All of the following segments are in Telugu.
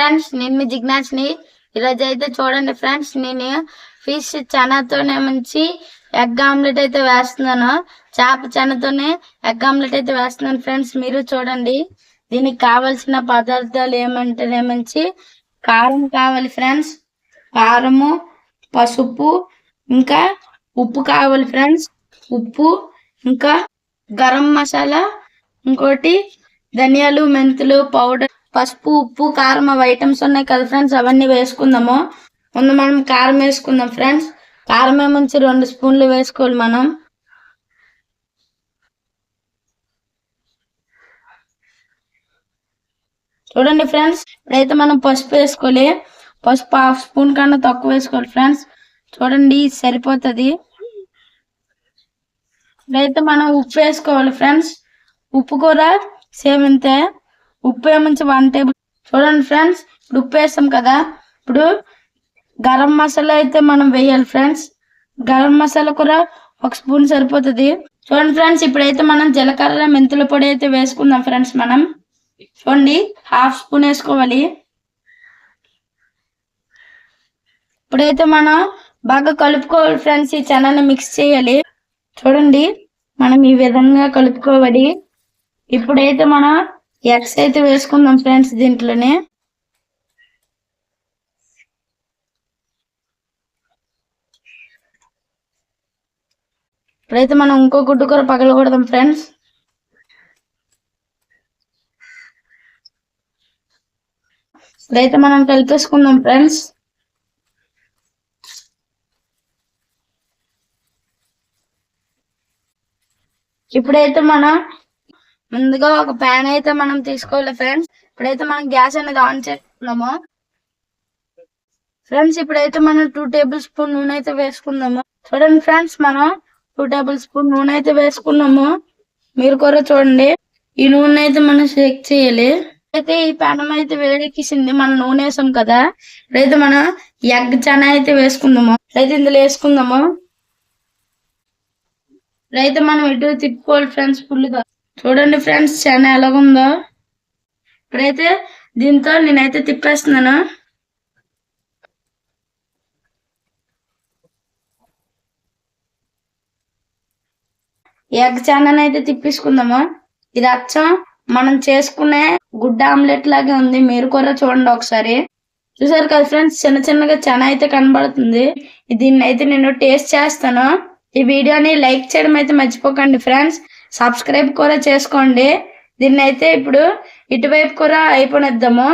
ఫ్రెండ్స్ నేను మీ జిజ్ఞాస్ని. ఈరోజు అయితే చూడండి ఫ్రెండ్స్ నేను ఫిష్ చనాతోనే మంచి ఎగ్ ఆమ్లెట్ అయితే వేస్తున్నాను. చేప చనతోనే ఎగ్ ఆమ్లెట్ అయితే వేస్తున్నాను ఫ్రెండ్స్ మీరు చూడండి. దీనికి కావాల్సిన పదార్థాలు ఏమంటేనే మంచి కారం కావాలి ఫ్రెండ్స్ కారము పసుపు ఇంకా ఉప్పు కావాలి ఫ్రెండ్స్ ఉప్పు ఇంకా గరం మసాలా ఇంకోటి ధనియాలు మెంతులు పౌడర్ పసుపు ఉప్పు కారం అవి ఐటమ్స్ ఉన్నాయి కదా ఫ్రెండ్స్ అవన్నీ వేసుకుందాము. ముందు మనం కారం వేసుకుందాం ఫ్రెండ్స్ కారం ఏమంచి రెండు స్పూన్లు వేసుకోవాలి మనం. చూడండి ఫ్రెండ్స్ ఇప్పుడైతే మనం పసుపు వేసుకోవాలి. పసుపు హాఫ్ స్పూన్ కన్నా తక్కువ వేసుకోవాలి ఫ్రెండ్స్ చూడండి సరిపోతుంది. ఇప్పుడైతే మనం ఉప్పు వేసుకోవాలి ఫ్రెండ్స్ ఉప్పు కూర సేమ్ ఇంతే. ఉప్పు ఏమంచి వన్ టేబుల్ చూడండి ఫ్రెండ్స్ ఇప్పుడు ఉప్పు వేస్తాం కదా. ఇప్పుడు గరం మసాలా అయితే మనం వేయాలి ఫ్రెండ్స్ గరం మసాలా కూర ఒక స్పూన్ సరిపోతుంది. చూడండి ఫ్రెండ్స్ ఇప్పుడైతే మనం జీలకర్ర మెంతుల పొడి అయితే వేసుకుందాం ఫ్రెండ్స్ మనం. చూడండి హాఫ్ స్పూన్ వేసుకోవాలి. ఇప్పుడైతే మనం బాగా కలుపుకోవాలి ఫ్రెండ్స్ ఈ చెనాన్ని మిక్స్ చేయాలి. చూడండి మనం ఈ విధంగా కలుపుకోవాలి. ఇప్పుడైతే మనం ఎగ్స్ అయితే వేసుకుందాం ఫ్రెండ్స్ దీంట్లోనే. ఇప్పుడైతే మనం ఇంకో గుడ్డు కూర పగలకూడదాం ఫ్రెండ్స్. ఇప్పుడైతే మనం కలిపేసుకుందాం ఫ్రెండ్స్. ఇప్పుడైతే మనం ముందుగా ఒక ప్యాన్ అయితే మనం తీసుకోవాలి ఫ్రెండ్స్ ఇప్పుడైతే మనం గ్యాస్ అనేది ఆన్ చేసుకున్నాము ఫ్రెండ్స్ ఇప్పుడైతే మనం టూ టేబుల్ స్పూన్ నూనె అయితే వేసుకుందాము. చూడండి ఫ్రెండ్స్ మనం టూ టేబుల్ స్పూన్ నూనె అయితే వేసుకున్నాము. మీరు కూడా చూడండి ఈ నూనె అయితే మనం షేక్ చేయాలి. అయితే ఈ పానం అయితే వేడెక్కిసింది మనం నూనె వేసాం కదా. ఇప్పుడైతే మనం ఎగ్ చనా అయితే వేసుకుందాము. అయితే ఇందులో వేసుకుందాము. ఇప్పుడైతే మనం ఎటు తిప్పుకోవాలి ఫ్రెండ్స్ ఫుల్గా చూడండి ఫ్రెండ్స్ చాలా ఎలాగుందో. ఇప్పుడైతే దీంతో నేనైతే తిప్పేస్తున్నాను. ఎగ్ చానల్ అయితే తిప్పేసుకుందాము. ఇది అచ్చం మనం చేసుకునే గుడ్డ ఆమ్లెట్ లాగే ఉంది. మీరు కూడా చూడండి ఒకసారి. చూసారు కదా ఫ్రెండ్స్ చిన్న చిన్నగా చెన అయితే కనబడుతుంది. దీన్ని అయితే నేను టేస్ట్ చేస్తాను. ఈ వీడియోని లైక్ చేయడం అయితే మర్చిపోకండి ఫ్రెండ్స్. సబ్స్క్రైబ్ కూడా చేసుకోండి. దీన్ని అయితే ఇప్పుడు ఇటువైపు కూడా అయిపోనిద్దాము.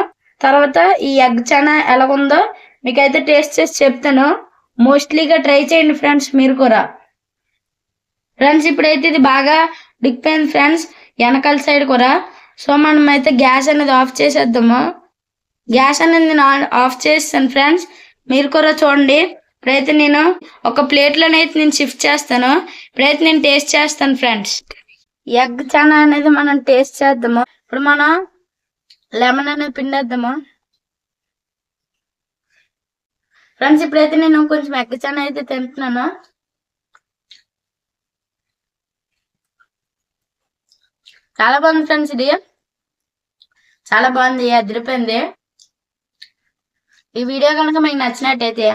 తర్వాత ఈ ఎగ్ చానా ఉందో మీకైతే టేస్ట్ చేసి చెప్తాను. మోస్ట్లీగా ట్రై చేయండి ఫ్రెండ్స్ మీరు కూడా. ఫ్రెండ్స్ ఇప్పుడైతే ఇది బాగా ఉడికిపోయింది ఫ్రెండ్స్ వెనకాల సైడ్ కూడా సో మనం అయితే గ్యాస్ అనేది ఆఫ్ చేసేద్దాము. గ్యాస్ అనేది నేను ఆఫ్ చేస్తాను ఫ్రెండ్స్. మీరు కూడా చూడండి. ఇప్పుడైతే నేను ఒక ప్లేట్లోనైతే నేను షిఫ్ట్ చేస్తాను. ఇప్పుడైతే నేను టేస్ట్ చేస్తాను ఫ్రెండ్స్. ఎగ్ చానా అనేది మనం టేస్ట్ చేద్దాము. ఇప్పుడు మనం లెమన్ అనేది పిండేద్దాము. ఫ్రెండ్స్ ఇప్పుడైతే నేను కొంచెం ఎగ్ చానా అయితే తింటున్నాను. చాలా బాగుంది ఫ్రెండ్స్ ఇది. చాలా బాగుంది అదిరిపోయింది. ఈ వీడియో కనుక మీకు నచ్చినట్టయితే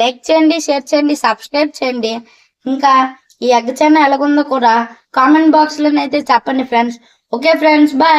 లైక్ చేయండి షేర్ చేయండి సబ్స్క్రైబ్ చేయండి. ఇంకా ఈ ఎగ్ చానా ఎలాగుందో కూడా కామెంట్ బాక్స్ లోనైతే చెప్పండి ఫ్రెండ్స్. Okay friends bye.